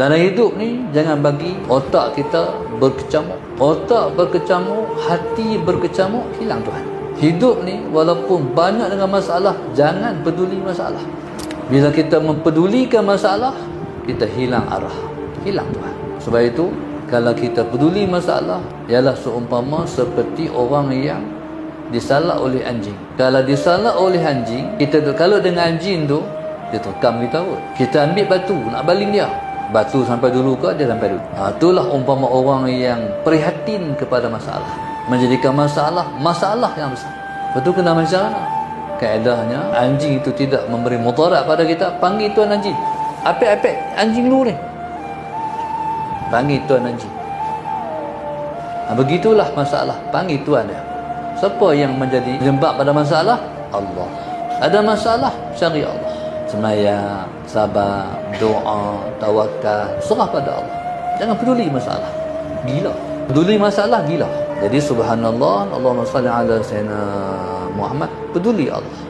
Dalam hidup ni jangan bagi otak kita berkecamuk. Otak berkecamuk, hati berkecamuk, hilang Tuhan. Hidup ni walaupun banyak dengan masalah, jangan peduli masalah. Bila kita mempedulikan masalah, kita hilang arah. Hilang Tuhan. Sebab itu, kalau kita peduli masalah, ialah seumpama seperti orang yang disalak oleh anjing. Kalau disalak oleh anjing, kita kalau dengan anjing tu, dia terkam kita. Kita ambil batu, nak baling dia batu sampai dulu ke dia sampai dulu? Ha, itulah umpama orang yang prihatin kepada masalah. Menjadikan masalah masalah yang besar. Betul kena macam mana kaedahnya anjing itu tidak memberi mudarat pada kita panggil tuan anjing. Apek-apek anjing lu ni. Panggil tuan anjing. Ha, begitulah masalah panggil tuan dia. Siapa yang menjadi jembab pada masalah? Allah. Ada masalah cari Allah semayang, sabar, doa, tawakal, serah pada Allah. Jangan peduli masalah. Gila. Peduli masalah gila. Jadi subhanallah, Allahumma salli ala sayyidina Muhammad, peduli Allah.